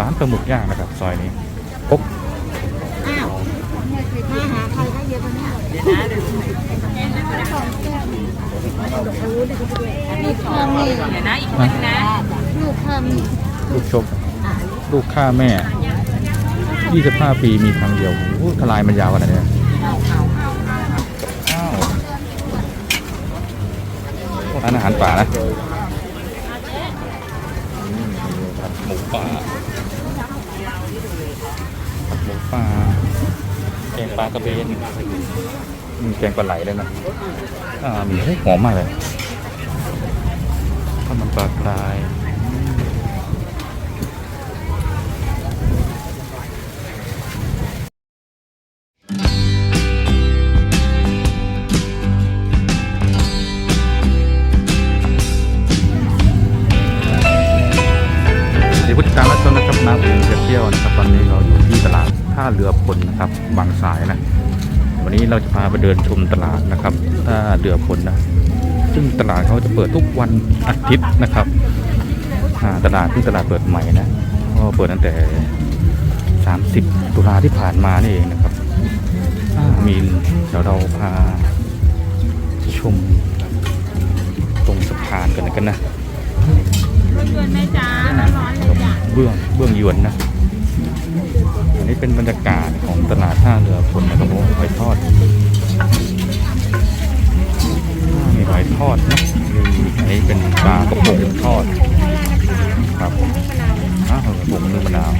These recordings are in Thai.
ร้านปลาหมึกย่างนะครับซอยนี้ปุ๊บอ้าวมาหาใครก็เยอะกันเนี่ยลูกทำนี่เดี๋ยวนะอีกคนนึงนะลูกทำนี่ลูกชกลูกฆ่าแม่ 25 ปีมีครั้งเดียวโอ้โหทลายมันยาวขนาดนี้อ้าวร้านอาหารป่านะหมูป่า หมูป่าแกงปลากระเบนอืมแกงปลาไหลเลยนะอ่ามีหอมมากเลยข้าวมันปลากราย ลนะครับบางสายนะ วันนี้เราจะพาไปเดินชมตลาดนะครับท่าเรือพลนะ ซึ่งตลาดเขาจะเปิดทุกวันอาทิตย์นะครับอ่าตลาดที่ตลาดเปิดใหม่นะก็เปิดตั้งแต่ 30 ตุลาที่ผ่านมานี่เองนะครับอ่ามีเดี๋ยวเราพาชมตรงสะพานกันนะกันนะเพื่อนๆแม่จ้าร้อนๆเลยจ้ะเบื้องเบื้องยวนนะอั นี้เป็นบรรยากาศของตลาดท่าเรือพลนะครับผมหอยทอดมีหอยทอดนะมีอันนี้เป็นปลากระพงทอดครับอ้าวกระพงนึ่งมะนาว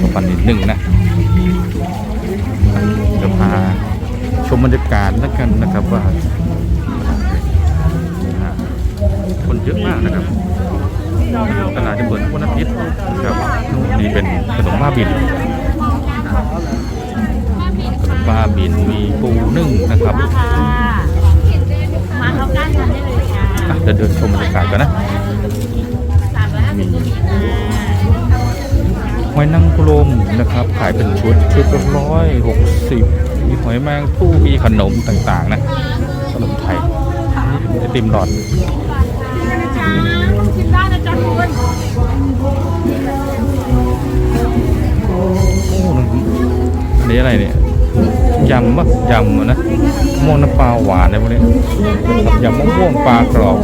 กับปันนิดหนึ่งนะเดี๋ยวพาชมบรรยากาศแล้วกันนะครับว่าคนเยอะมากนะครับตลาดจะเปิดทุกวันอาทิตย์ครับนี่เป็นขนมบ้าบิน ขนมบ้าบินมีปูนึ่งนะครับค่ะมาเขาก้านทำได้เลยจ้าอะเดี๋ยวเดินชมบรรยากาศกันนะสามร้อยห้าสิบก็มีจ้าหอยนางรมนะครับ ขายเป็นชุดชุดละร้อยหกสิบมีหอยแมงผู้มีขนมต่างๆนะขนมไทยไอติมหลอดจ้าชิมได้นะจ๊ะคุณโอ้ อันนี้อะไรเนี่ยยำปะยำนะม่วงน้ำปลาหวานอะไรพวกนี้ยำมะม่วงปลากรอบ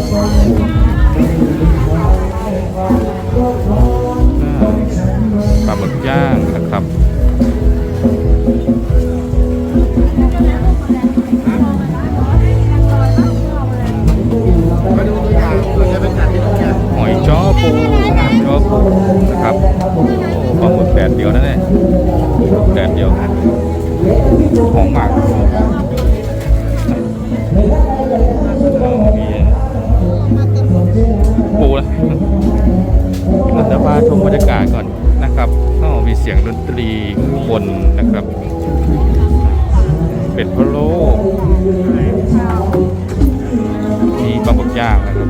ปลาหมึกย่างนะครับหอยจ้อปูจ้อ หอมมากมีปูนะเราจะพาชมบรรยากาศก่อนนะครับก็มีเสียงดนตรีคนนะครับ เป็ดพะโล้มีปลาหมึกย่างนะครับ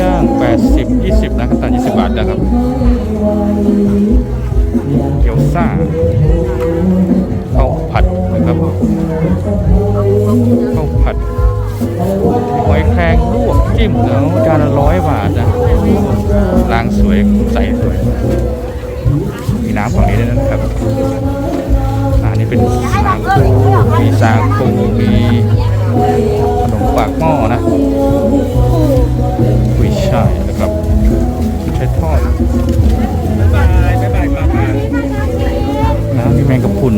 ย่าง 80 20 นะครับตอน20 บาทนะครับ เกี๊ยวซ่าข้าวผัดนะครับข้าวผัดหอยแครงลวกจิ้มแล้วจานละร้อยบาทนะล้างสวยใสสวย มีน้ำฝั่งนี้ด้วยนะครับอันนี้เป็นสาคูมีสาคูมีขนมปากหม้อนะกุยช่ายนะครับใช้ทอด แมงกะพรุน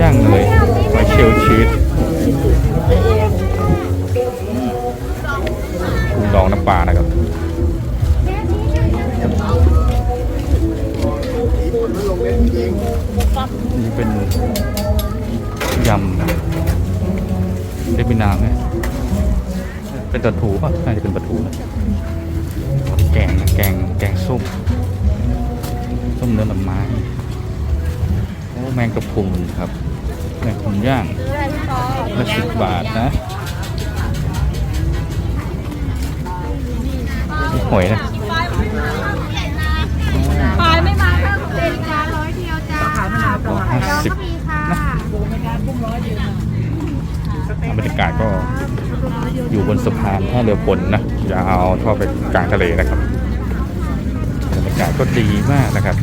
ย่างเลยหอยเชลชีสกุ้งดองน้ำปลานะครับนี่เป็นยำนะเป็นมีน้ำไงเป็นปลาทูป่ะน่าจะเป็นปลาทูนะแกงแกงแกงส้มส้มเนื้อหน่อไม้ แมงกะพรุนครับแมงกะพรุนย่างละสิบบาทนะนี่หอยนะปลายไม่มาค่ะเด็กจ้าร้อยเดียวจ้าขายมะนาวร้อยห้าสิบนะบรรยากาศก็อยู่บนสะพานท่าเรือพลนะยาวทอดไปกลางทะเลนะครับบรรยรยากาศก็ดีมากนะครับ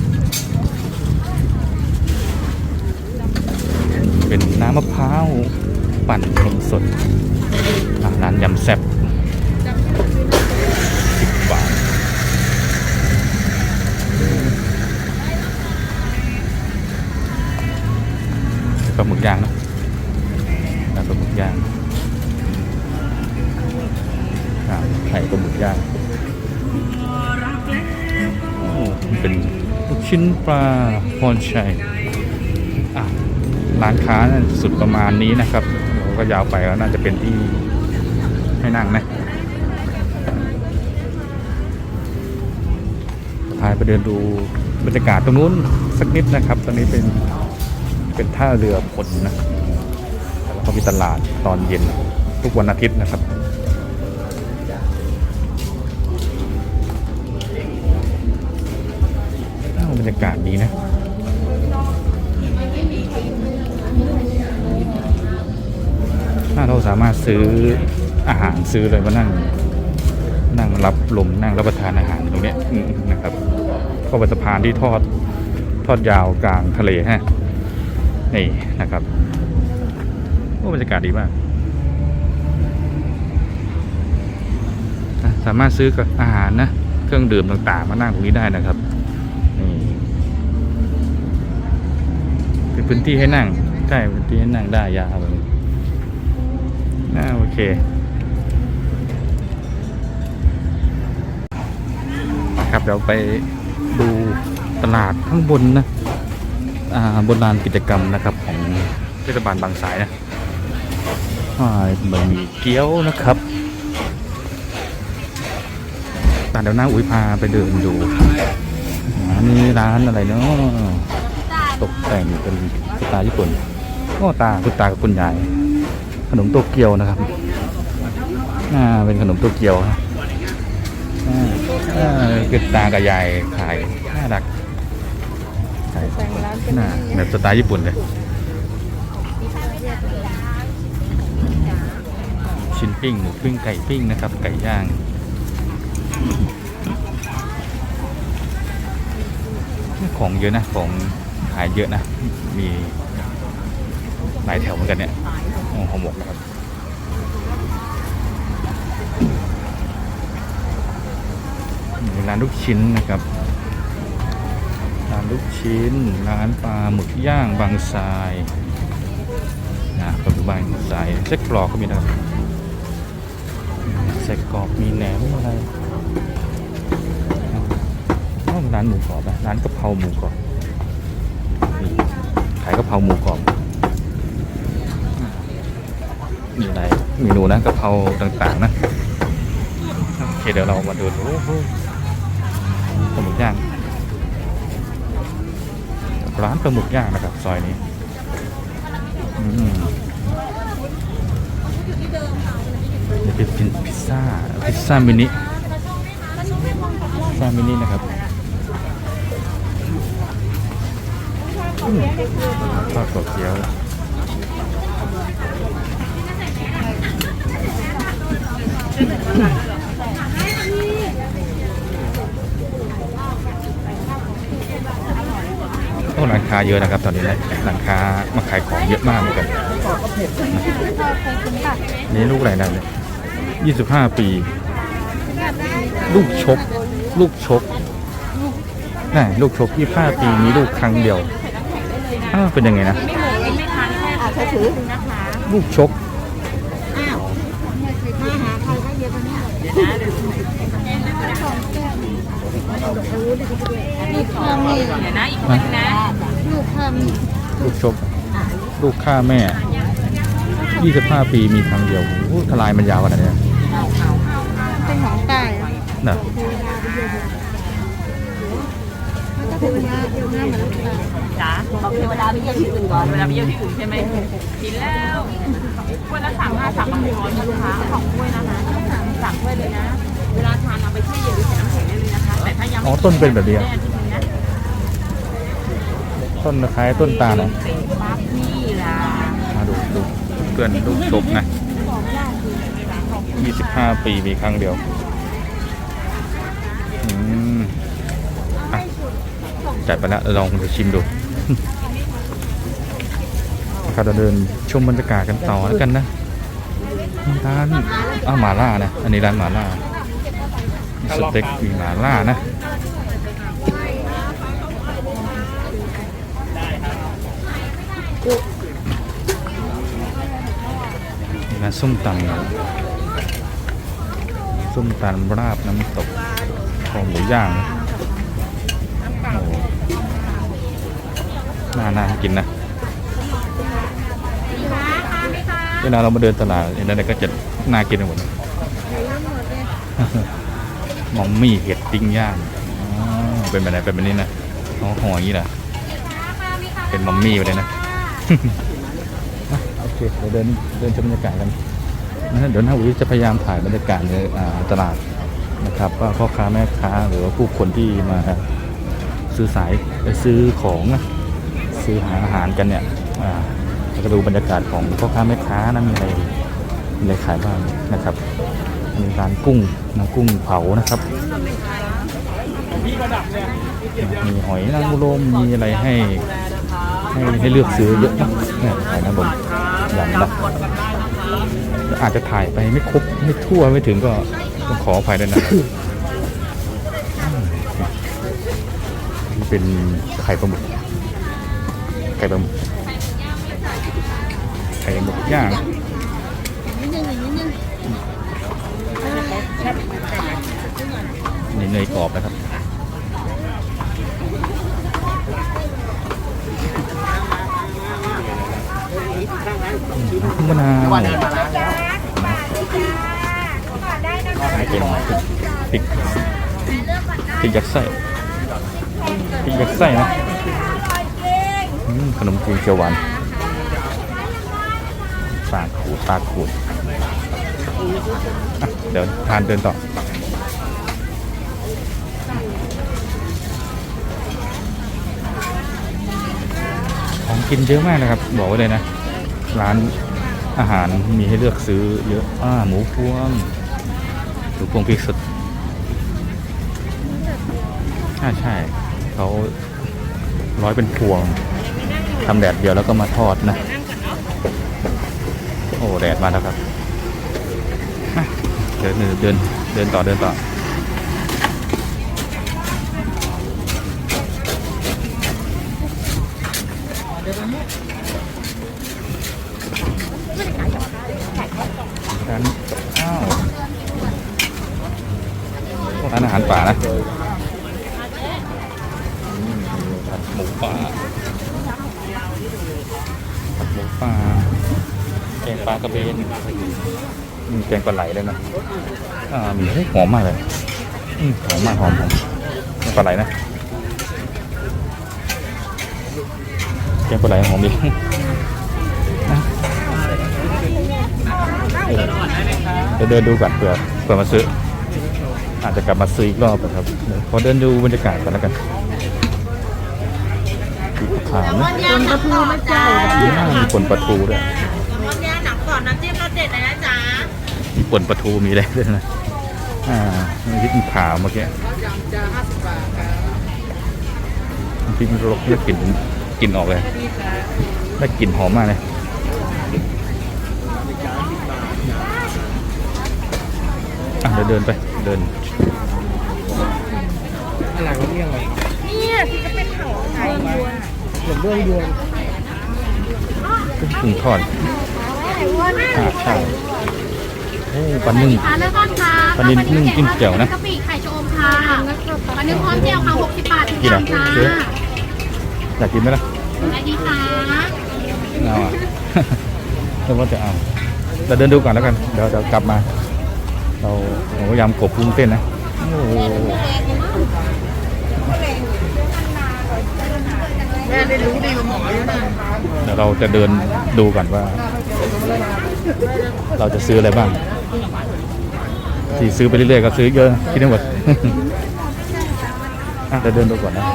เป็นน้ำมะพร้าวปั่นนมสดร้านยำแซ่บสิบบาทปลาหมึกย่างนะร้านปลาหมึกย่างอะไข่ปลาหมึกย่างเป็นลูกชิ้นปลาพรชัย ร้านค้าสุดประมาณนี้นะครับเราก็ยาวไปก็น่าจะเป็นที่ให้นั่งนะพายไปเดินดูบรรยากาศตรงนู้นสักนิดนะครับ ตอนนี้เป็นเป็นท่าเรือพลนะแล้วก็มีตลาดตอนเย็นทุกวันอาทิตย์นะครับบรรยากาศดีนะ ถ้าเราสามารถซื้ออาหารซื้อเลยมานั่ง นั่งรับลมนั่งรับประทานอาหารตรงนี้นะครับก็เป็นสะพานที่ทอดทอดยาวกลางทะเลฮะนี่นะครับโอ้บรรยากาศดีมากสามารถซื้ออาหารนะเครื่องดื่มต่างๆ มานั่งตรงนี้ได้นะครับนี่เป็นพื้นที่ให้นั่งใช่พื้นที่ให้นั่งได้ยาวเลย่าโอเคครับเดี๋ยวไปดูตลาดข้างบนนะอ่าบนลานกิจกรรมนะครับของเทศบาลบางสายนะอ่าบะหมี่เกี๊ยวนะครับตาเดี๋ยวหน้าอุ้ยพาไปเดินดูอันนี้ร้านอะไรเนาะตกแต่งเป็นสไตล์ญี่ปุ่นโอ้ตาคุณตากับคุณยาย ขนมโตเกียวนะครับอ่าเป็นขนมโตเกียวนะอ่าอ่าคือตากับยายขายน่ารักขายแต่งร้านเป็นน่าแบบสไตล์ญี่ปุ่นเลยชิ้นปิ้งหมูปิ้งไก่ปิ้งนะครับ ไก่ย่างของเยอะนะ ของขายเยอะนะ มีหลายแถวเหมือนกันเนี่ย โอ้ห่อหมกนะครับมีร้านลูกชิ้นนะครับ ร้านลูกชิ้น ร้านปลาหมึกย่างบางทรายนะปลาหมึกบางทรายไส้กรอกก็มีนะครับไส้กรอกมีแหนมอะไรร้านหมูกรอบนะร้านกะเพราหมูกรอบขายกะเพราหมูกรอบ มีอะไรเมนูนะกะเพราต่างๆนะโอเคเดี๋ยวเรามาดูโอ้โหปลาหมึกย่างร้านปลาหมึกย่างนะครับซอยนี้นี่เป็นพิซซ่าพิซซ่ามินิพิซซ่ามินินะครับอืมทอดกรอบเกี๊ยว โอ้ร้านค้าเยอะนะครับตอนนี้นะร้านค้ามาขายของเยอะมากเหมือนกันนี่ลูกอะไรนะเนี่ยยี่สิบห้าปี ลูกชก ลูกชกนี่ลูกชกยี่ห้าปีมีลูกครั้งเดียวอ้าวเป็นยังไงนะอาจจะถือนะคะลูกชก อ้าวมาหาใครก็เยอะกันเนี่ย ลูกเพิ่มนี่เดี๋ยวนะอีกคนนะลูกเพิ่มนี่ลูกชกลูกฆ่าแม่ยี่สิบห้าปีมีครั้งเดียวโอ้ทลายมันยาวขนาดนี้เป็นของใต้น่ะมันก็ถือยาเดียวง่ายเหมือนลูกตาจ๋าบอกเทวดาไปเยี่ยมที่อื่นก่อนเวลาไปเยี่ยมที่อื่นใช่ไหมกินแล้วกล้วยละสามห้าสามบาทร้อยนะคะสองกล้วยนะคะสั่งกล้วยเลยนะ เวลาทานเอาไป อ๋อต้นเป็นแบบนี้อะแช่ทีนึงนะต้นคล้ายต้นตาลนะเสร็จปั๊บนี่ล่ะมาดูดูเพื่อนลูกชกนะยี่สิบห้าปีมีครั้งเดียวอืมจัดไปแล้วลองไปชิมดูครับเราเดินชมบรรยากาศกันต่อแล้วกันนะร้านอ้าวหมาล่านะ อันนี้ร้านหมาล่าสเต็กมีหมาล่านะ นี่นะส้มตำส้มตำราบน้ำตกคอหมูย่างนะโอ้น่าน่ากินนะเวลาเรามาเดินตลาดเห็นอะไรก็จะน่ากินหมดมอมมี่เห็ดปิ้งย่างเป็นแบบไหนเป็นแบบนี้นะอ๋อห่ออย่างนี้เหรอเป็นมอมมี่ไปเลยนะ โอเคเดี๋ยวเดินเดินชมบรรยากาศกันนะเดี๋ยวน้าอุ๋ยจะพยายามถ่ายบรรยากาศในตลาดนะครับว่าพ่อค้าแม่ค้าหรือว่าผู้คนที่มาซื้อสายไปซื้อของซื้อหาอาหารกันเนี่ยอ่าแล้วก็ดูบรรยากาศของพ่อค้าแม่ค้านะมีอะไรมีอะไรขายบ้างนะครับมีร้านกุ้งน้ำกุ้งเผานะครับมีหอยนางรมมีอะไรให้ ให้ให้เลือกซื้อเยอะนะเนี่ยขายน้ำรมย่างนะอาจจะถ่ายไปไม่ครบไม่ทั่วไม่ถึงก็ต้องขออภัยด้วยนะครับนี่เป็นไข่ปลาหมึกไข่ปลาหมึกไข่หมึกย่างนิดนึงอีกนิดนึงนี่เนยกรอบนะครับ มะนาวเป็นพริกพริกยัดไส้พริกยัดไส้นะขนมจีนเขียวหวานตาขูดตาขูดเดี๋ยวทานเดินต่อของกินเยอะมากนะครับ บอกไว้เลยนะ ร้านอาหารมีให้เลือกซื้อเยอะอ่าหมูพวงหมูพวงพริกสดใช่ใช่เขาร้อยเป็นพวงทำแดดเดียวแล้วก็มาทอดนะ โอ้แดดมาแล้วครับเดินเดินเดินต่อเดินต่อร้านข้าวร้านอาหารป่านะอืมผัดหมูป่าผัดหมูป่าแกงปลากระเบนอืมแกงปลาไหลเลยนะอ่ามีเฮ้ยหอมมากเลยอืมหอมมากหอมหอมแกงปลาไหลนะแกงปลาไหลหอมดีนะเออเดี๋ยวเดินดูก่อนเผื่อเผื่อมาซื้อ อาจจะกลับมาซื้ออีกรอบนะครับเดี๋ยวขอเดินดูบรรยากาศก่อนแล้วกันมีขาวนะ คนกระพูไม่ใจมีป่นปลาทูด้วย วันนี้หนังกรอบน้ำจิ้มรสเด็ดเลยนะจ๊ะมีป่นปลาทูมีอะไรด้วยนะ อ่ามีพริกขาวเมื่อกี้พริกรกเนี่ยกลิ่นกลิ่นออกเลยได้กลิ่นหอมมากเลยอะเดี๋ยวเดินไปเดิน อะไรวะเนี่ยอะไรเนี่ยที่ก็เป็นเผาไทยยวนเหมือนเบื้องยวนกุ้งทอดอ่าใช่โอ้ปลานึ่งค่ะเลือกก่อนค่ะปลานิลนึ่งจิ้มแจ่วนะกะปิไข่ชะอมค่ะปลานึ่งพร้อมแจ่วค่ะ60บาททุกกิอนย่าอะงจ้าซื้ออยากกินไหมล่ะได้ดีค่ะเอาอะเรียกว่าจะเอาเราเดินดูก่อนแล้วกัน เดี๋ยวเดี๋ยวกลับมา เราพยายามกบกุ้งเต้นนะโอ้โหแม่ได้รู้ดีกว่าหมออยู่นะเดี๋ยวเราจะเดินดูก่อนว่า เราจะซื้ออะไรบ้าง ที่ซื้อไปเรื่อยๆก็ซื้อเยอะคิดได้หมดเดี๋ยวเดินดูก่อนนะ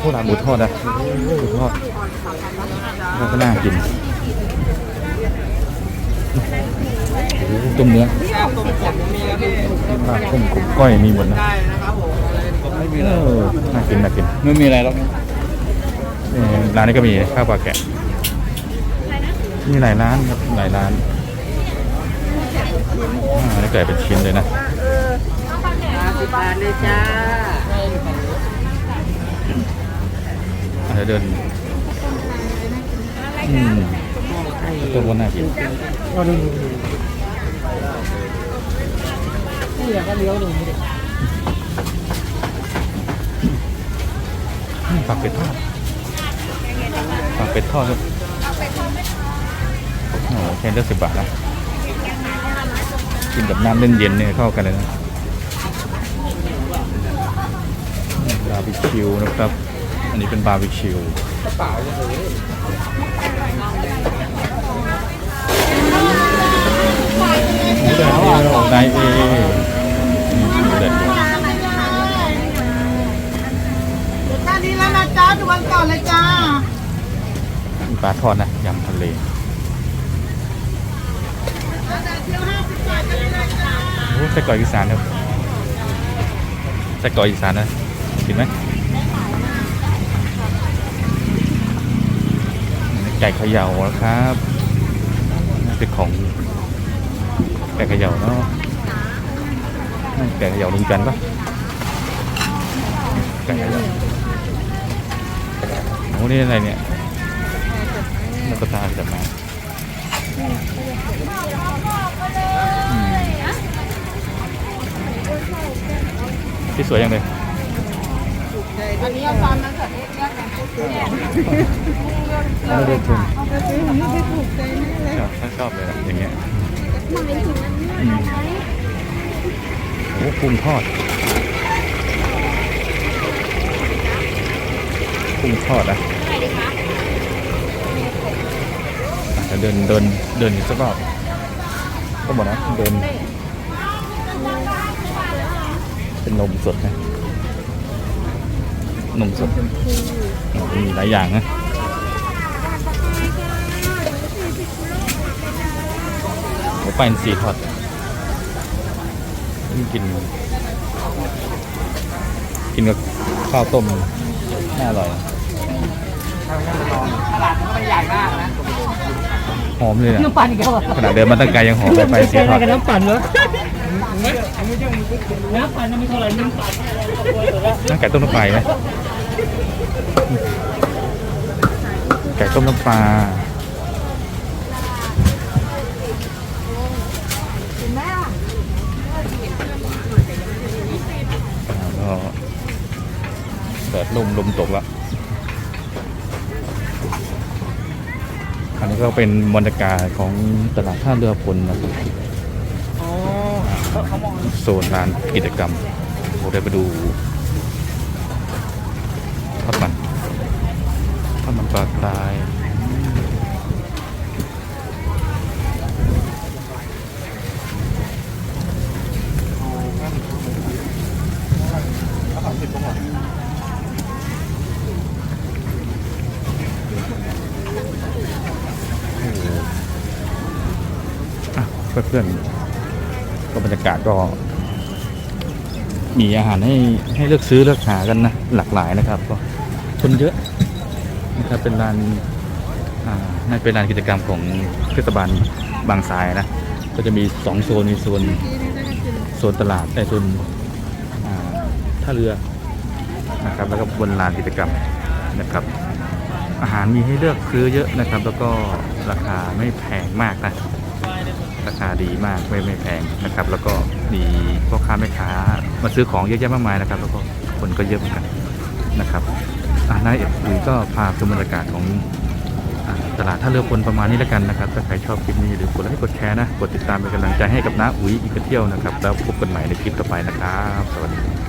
พวกร้านหมูทอดนะหมูทอดเราก็น่ากิน ต้มเนื้อแซ่บต้มขมมีครับพี่ลาบต้มขมก้อยมีหมดนะได้นะครับผมอะไรผมไม่มีเออน่ากินน่ากินไม่มีอะไรหรอกเออร้านนี้ก็มีข้าวปลาแกะมีหลายร้านครับหลายร้านอ่าอันนี้ไก่เป็นชิ้นเลยนะสิบบาทเลยจ้าอาจจะเดินอืม ก็ว่าน่ากินก็ดูนี่อยากก็เลี้ยวดูนี่ดิอืมปากเป็ดทอดปากเป็ดทอดครับโอ้โหแค่เลือกสิบบาทนะกินกับน้ำเย็นๆเนี่ยเข้ากันเลยนะบาร์บีคิวนะครับ อันนี้เป็นบาร์บีคิวเปล่าเลย หมูแดดเดียวได้เอนี่หมูแดดเดียว ด้านนี้แล้วนะจ้าดูวันก่อนเลยจ้า มีปลา ทอดนะยำทะเลโอ้ไส้กรอกอีสานครับไส้กรอกอีสานนะกินไหมไก่เขย่าแล้วครับน่าเป็นของไก่เขย่าเนาะไก่เขย่าลุงจันปะไก่เขย่าโอ้นี่อะไรเนี่ย นกกระตาจับมาอืมที่สวยยังเลยอันนี้เอาตอนนั้นเกิดเรียกกันไม่ได้ทุนไปซื้อของนี่ไปถูกใจแน่เลยชอบถ้าชอบเลยนะอย่างเงี้ยอืมโอ้กุ้งทอดกุ้งทอดนะอะเดี๋ ยวเดินเดินเดินอีกสักรอบก็บอกนะเดิน เป็นนมสดนะนมสดมีหลายอย่างนะหมูปลาอินทรีทอดนี่กิน กินกับข้าวต้มน่าอร่อยตลาดมันก็ไม่ใหญ่มากนะ หอมเลยนะน้ำปั่นอีกแล้วขนาดเดินมาตั้งไกลยังหอมเลยไปสีทอดน้ำปั่นเหรอน้ำปั่นไม่เท่าไหร่น้ำปั่นน้ำไก่ต้มน้ำปลานะไก่ต้มน้ำปลาอ่าก็แดดลมลมตกแล้ว อันนี้ก็เป็นบรรยากาศของตลาดท่าเรือพลนะครับอ๋อเขามองโซนลานกิจกรรมเราได้ไปดูทอดมันทอดมันปลากรายอะเพื่อนๆก็บรรยากาศก็ มี อาหารให้ให้เลือกซื้อเลือกหากันนะหลากหลายนะครับก็คนเยอะนะครับเป็นร้านอ่าน่าเป็นร้านกิจกรรมของเทศบาลบางทรายนะก็จะมีสองโซนมีโซนโซนตลาดแต่โซนอ่าท่าเรือนะครับแล้วก็บนลานกิจกรรมนะครับ อาหารมีให้เลือกซื้อเยอะนะครับ แล้วก็ราคาไม่แพงมากนะ ราคาดีมากไม่ไม่แพงนะครับ แล้วก็มีพ่อค้าแม่ค้ามาซื้อของเยอะแยะมากมายนะครับ แล้วก็คนก็เยอะเหมือนกันนะครับอ่านายอุ๋ยก็พาชมบรรยากาศของตลาดท่าเรือพลประมาณนี้แล้วกันนะครับ ถ้าใครชอบคลิปนี้หรือกดไลค์กดแชร์นะ กดติดตามเป็นกำลังใจให้กับน้าอุ๋ยอีกเที่ยวนะครับ แล้วพบกันใหม่ในคลิปต่อไปนะครับ สวัสดี